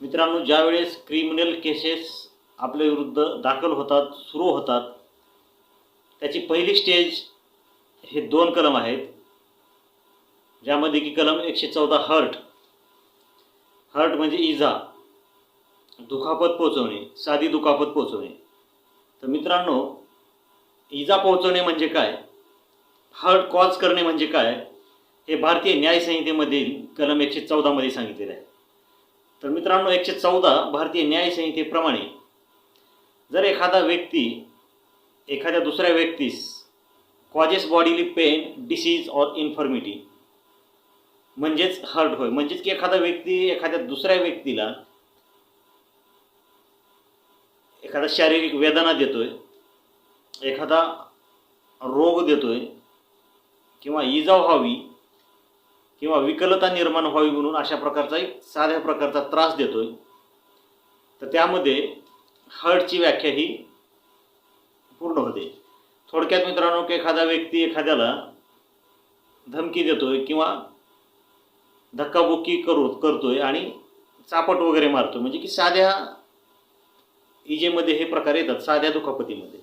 मित्रांनो ज्यावेळेस criminal cases आपल्या विरुद्ध दाखल होतात सुरू होतात त्याची पहिली स्टेज हे दोन कलम आहेत. ज्यामध्ये की कलम एकशे चौदा हर्ट. हर्ट म्हणजे इजा दुखापत पोचवणे साधी दुखापत पोचवणे तर मित्रांनो इजा पोहोचवणे म्हणजे काय? हर्ट कॉज करणे म्हणजे काय? हे भारतीय न्यायसंहितेमधील कलम एकशे चौदामध्ये सांगितलेलं आहे. तर मित्रांनो एकशे चौदा भारतीय न्यायसंहितेप्रमाणे जर एखादा व्यक्ती एखाद्या दुसऱ्या व्यक्तीस causes bodily pain disease or infirmity म्हणजेच हर्ट होय म्हणजेच की एखादा व्यक्ती एखाद्या दुसऱ्या व्यक्तीला एखादा शारीरिक वेदना देतोय एखादा रोग देतोय किंवा इजा व्हावी किंवा विकलता निर्माण व्हावी म्हणून अशा प्रकारचा एक साध्या प्रकारचा त्रास देतोय. तर त्यामध्ये हर्टची व्याख्या ही पूर्ण होते. थोडक्यात मित्रांनो की एखादा व्यक्ती एखाद्याला धमकी देतोय किंवा धक्काबुक्की करू करतोय आणि चापट वगैरे मारतो म्हणजे की साध्या इजेमध्ये हे प्रकार येतात साध्या दुखापतीमध्ये.